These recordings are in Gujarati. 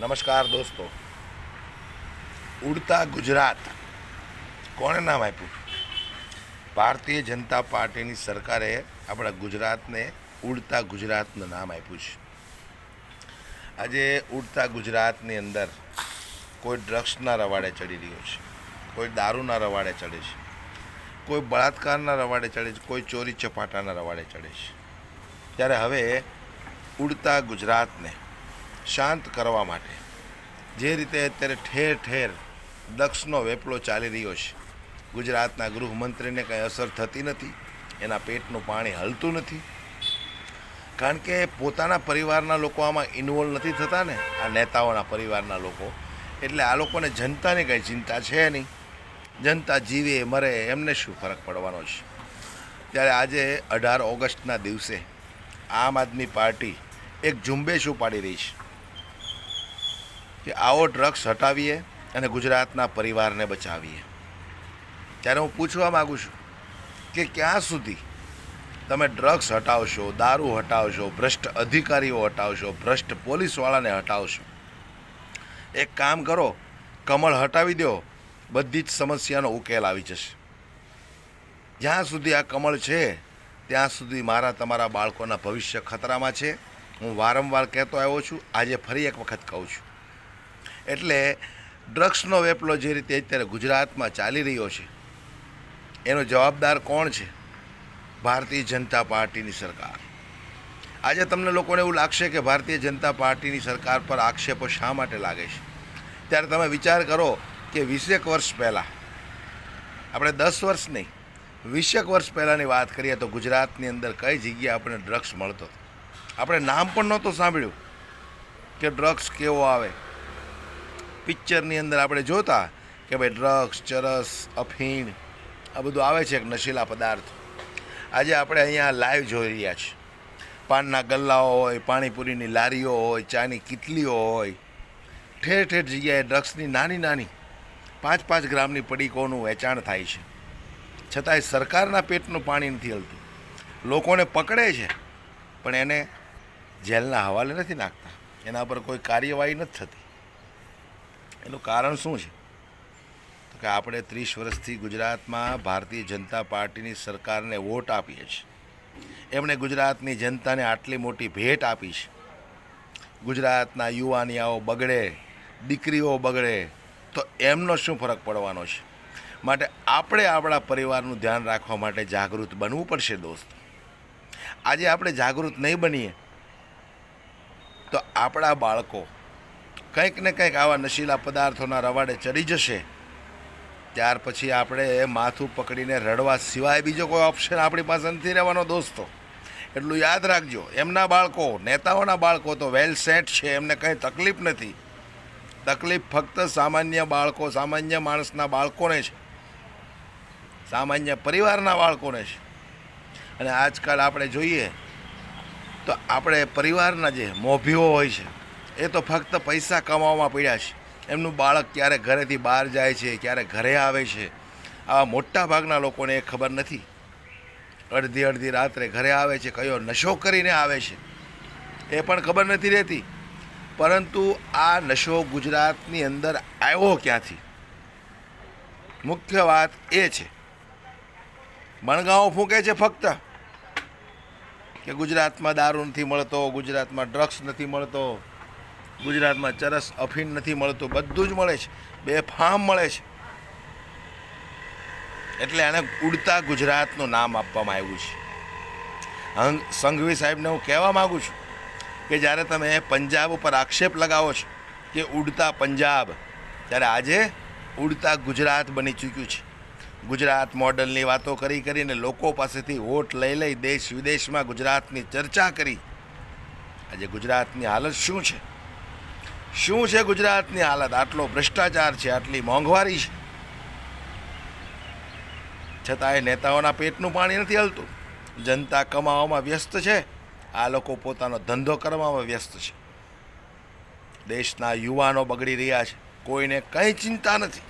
નમસ્કાર દોસ્તો. ઉડતા ગુજરાત. કોણે નામ આપ્યું? ભારતીય જનતા પાર્ટીની સરકારે આપણા ગુજરાતને ઉડતા ગુજરાતનું નામ આપ્યું છે. આજે ઉડતા ગુજરાતની અંદર કોઈ ડ્રગ્સના રવાડે ચડી રહ્યો છે, કોઈ દારૂના રવાડે ચડે છે, કોઈ બળાત્કારના રવાડે ચડે છે, કોઈ ચોરી ચપાટાના રવાડે ચડે છે. ત્યારે હવે ઉડતા ગુજરાતને શાંત કરવા માટે. જે રીતે અત્યારે ઠેર ઠેર દક્ષનો વેપલો ચાલી રહ્યો છે. ગુજરાતના ગૃહમંત્રીને કંઈ અસર થતી નથી, એના પેટનું પાણી હલતું નથી. કારણ કે પોતાના પરિવારના લોકો આમાં ઇન્વોલ્વ નથી થતા ને, આ નેતાઓના પરિવારના લોકો. એટલે આ લોકોને જનતાની કંઈ ચિંતા છે નહીં. જનતા જીવે, મરે, એમને શું ફરક પડવાનો છે? ત્યારે આજે અઢાર ઓગસ્ટના દિવસે આમ આદમી પાર્ટી એક ઝુંબેશ ઉપાડી રહી છે. કે આવો ડ્રગ્સ હટાવીએ અને ગુજરાતના પરિવારને બચાવીએ. ત્યારે હું પૂછવા માગું છું કે ક્યાં સુધી તમે ડ્રગ્સ હટાવશો, દારૂ હટાવશો, ભ્રષ્ટ અધિકારીઓ હટાવશો, ભ્રષ્ટ પોલીસવાળાને હટાવશો? એક કામ કરો, કમળ હટાવી દો, બધી જ સમસ્યાનો ઉકેલ આવી જશે. જ્યાં સુધી આ કમળ છે, ત્યાં સુધી મારા તમારા બાળકોના ભવિષ્ય ખતરામાં છે. હું વારંવાર કહેતો આવ્યો છું, આજે ફરી એક વખત કહું છું. એટલે ડ્રગ્સનો વેપલો જે રીતે અત્યારે ગુજરાતમાં ચાલી રહ્યો છે, એનો જવાબદાર કોણ છે? ભારતીય જનતા પાર્ટીની સરકાર. આજે તમને લોકોને એવું લાગશે કે ભારતીય જનતા પાર્ટીની સરકાર પર આક્ષેપો શા માટે લાગે છે? ત્યારે તમે વિચાર કરો કે વીસેક વર્ષ પહેલાં, આપણે દસ વર્ષ નહીં, વીસેક વર્ષ પહેલાંની વાત કરીએ તો ગુજરાતની અંદર કઈ જગ્યાએ આપણે ડ્રગ્સ મળતો આપણે નામ પણ નહોતું સાંભળ્યું કે ડ્રગ્સ કેવો આવે? પિક્ચરની અંદર આપણે જોતા કે ભાઈ ડ્રગ્સ, ચરસ, અફીણ, આ બધું આવે છે એક નશીલા પદાર્થ. આજે આપણે અહીંયા લાઈવ જોઈ રહ્યા છીએ. પાનના ગલ્લાઓ હોય, પાણીપુરીની લારીઓ હોય, ચાની કીટલીઓ હોય. ઠેર ઠેર જગ્યાએ ડ્રગ્સની નાની નાની, પાંચ પાંચ ગ્રામની પડીકોનું વેચાણ થાય છે. છતાંય સરકારના પેટનું પાણી નથી હલતું. લોકોને પકડે છે, પણ એને જેલના હવાલે નથી નાખતા. એના પર કોઈ કાર્યવાહી નથી થતી. એનું કારણ શું છે? તો કે આપણે ત્રીસ વર્ષથી ગુજરાતમાં ભારતીય જનતા પાર્ટીની સરકારને વોટ આપીએ છીએ. એમણે ગુજરાતની જનતાને આટલી મોટી ભેટ આપી છે. ગુજરાતના યુવાનિયાઓ બગડે, દીકરીઓ બગડે, તો એમનો શું ફરક પડવાનો છે? માટે આપણે આપણા પરિવારનું ધ્યાન રાખવા માટે જાગૃત બનવું પડશે, દોસ્ત. આજે આપણે જાગૃત નહીં બનીએ, તો આપણા બાળકો કંઈક ને કંઈક આવા નશીલા પદાર્થોના રવાડે ચડી જશે. ત્યાર પછી આપણે માથું પકડીને રડવા સિવાય બીજો કોઈ ઓપ્શન આપણી પાસે નથી રહેવાનો દોસ્તો. એટલું યાદ રાખજો, એમના બાળકો, નેતાઓના બાળકો તો વેલ સેટ છે, એમને કંઈ તકલીફ નથી. તકલીફ ફક્ત સામાન્ય બાળકો, સામાન્ય માણસના બાળકોને છે સામાન્ય પરિવારના બાળકોને છે અને આજકાલ આપણે જોઈએ તો આપણે પરિવારના જે મોભીઓ હોય છે એ તો ફક્ત પૈસા કમાવામાં પડ્યા છે. એમનું બાળક ક્યારે ઘરેથી બહાર જાય છે, ક્યારે ઘરે આવે છે, આવા મોટા ભાગના લોકોને એ ખબર નથી. અડધી અડધી રાત્રે ઘરે આવે છે, કયો નશો કરીને આવે છે, એ પણ ખબર નથી રહેતી. પરંતુ આ નશો ગુજરાતની અંદર આવ્યો ક્યાંથી? મુખ્ય વાત એ છે. મણગાંવ ફૂંકે છે ફક્ત. કે ગુજરાતમાં દારૂ નથી મળતો, ગુજરાતમાં ડ્રગ્સ નથી મળતો. ગુજરાતમાં ચરસ અફીણ નથી મળતું. બધું જ મળે છે. બે ફામ મળે છે. એટલે આને ઉડતા ગુજરાતનું નામ આપવામાં આવ્યું છે. સંઘવી સાહેબને હું કહેવા માગું છું કે જ્યારે તમે પંજાબ ઉપર આક્ષેપ લગાવો છો કે ઉડતા પંજાબ, ત્યારે આજે ઉડતા ગુજરાત બની ચૂક્યું છે. ગુજરાત મોડલની વાતો કરી કરીને લોકો પાસેથી વોટ લઈ લઈ દેશ વિદેશમાં ગુજરાતની ચર્ચા કરી. આજે ગુજરાતની હાલત શું છે? શું છે ગુજરાતની હાલત? આટલો ભ્રષ્ટાચાર છે, આટલી મોંઘવારી છે. છતાંય નેતાઓના પેટનું પાણી નથી હલતું. જનતા કમાવામાં વ્યસ્ત છે. આ લોકો પોતાનો ધંધો કરવામાં વ્યસ્ત છે. દેશના યુવાનો બગડી રહ્યા છે. કોઈને કંઈ ચિંતા નથી.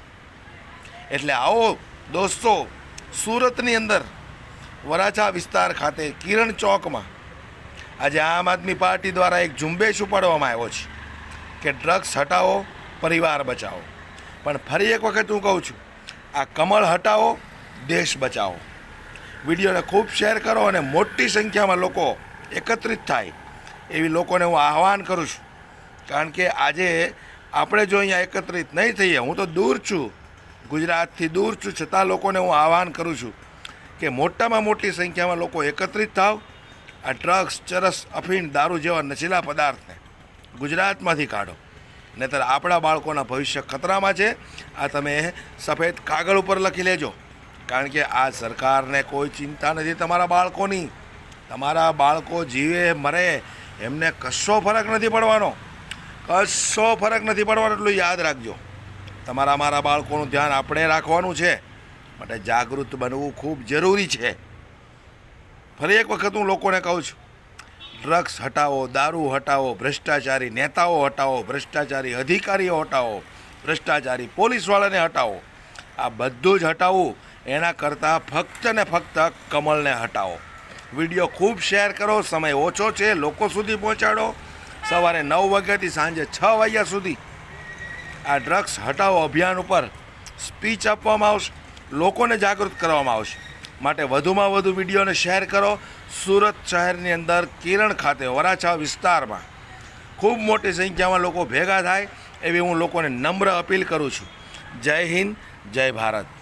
એટલે આવો દોસ્તો, સુરતની અંદર વરાછા વિસ્તાર ખાતે કિરણ ચોકમાં આજે આમ આદમી પાર્ટી દ્વારા એક ઝુંબેશ ઉપાડવામાં આવ્યો છે. કે ડ્રગ્સ હટાવો, પરિવાર બચાવો. પણ ફરી એક વખત હું કહું છું, આ કમળ હટાવો, દેશ બચાવો. વિડીયોને ખૂબ શેર કરો અને મોટી સંખ્યામાં લોકો એકત્રિત થાય. એવી લોકોને હું આહવાન કરું છું. કારણ કે આજે આપણે જો અહીંયા એકત્રિત નહીં થઈએ, હું તો દૂર છું. ગુજરાતથી દૂર છું, છતાં લોકોને હું આહવાન કરું છું કે મોટામાં મોટી સંખ્યામાં લોકો એકત્રિત થાવ. આ ડ્રગ્સ, ચરસ, અફીણ, દારૂ જેવા નશીલા પદાર્થને ગુજરાતમાંથી કાઢો. નહીતર આપણા બાળકોના ભવિષ્ય ખતરામાં છે. આ તમે સફેદ કાગળ ઉપર લખી લેજો. કારણ કે આ સરકારને કોઈ ચિંતા નથી તમારા બાળકોની. તમારા બાળકો જીવે, મરે, એમને કશો ફરક નથી પડવાનો. કશો ફરક નથી પડવાનો એટલું યાદ રાખજો. તમારા મારા બાળકોનું ધ્યાન આપણે રાખવાનું છે. માટે જાગૃત બનવું ખૂબ જરૂરી છે. ફરી એક વખત હું લોકોને કહું છું. ડ્રગ્સ હટાવો, દારૂ હટાવો, ભ્રષ્ટાચારી નેતાઓ હટાવો, ભ્રષ્ટાચારી અધિકારીઓ હટાવો, ભ્રષ્ટાચારી પોલીસવાળાને હટાવો. આ બધું જ હટાવવું એના કરતાં ફક્ત ને ફક્ત કમલને હટાવો. વીડિયો ખૂબ શેર કરો, સમય ઓછો છે, લોકો સુધી પહોંચાડો. સવારે નવ વાગ્યાથી સાંજે છ વાગ્યા સુધી આ ડ્રગ્સ હટાવો અભિયાન ઉપર સ્પીચ આપવામાં આવશે, લોકોને જાગૃત કરવામાં આવશે. માટે વધુમાં વધુ વિડીયોને શેર કરો. સુરત શહેરની અંદર કિરણ ખાતે વરાછા વિસ્તારમાં ખૂબ મોટી સંખ્યામાં લોકો ભેગા થાય એવી હું લોકોને નમ્ર અપીલ કરું છું. જય હિન્દ, જય ભારત.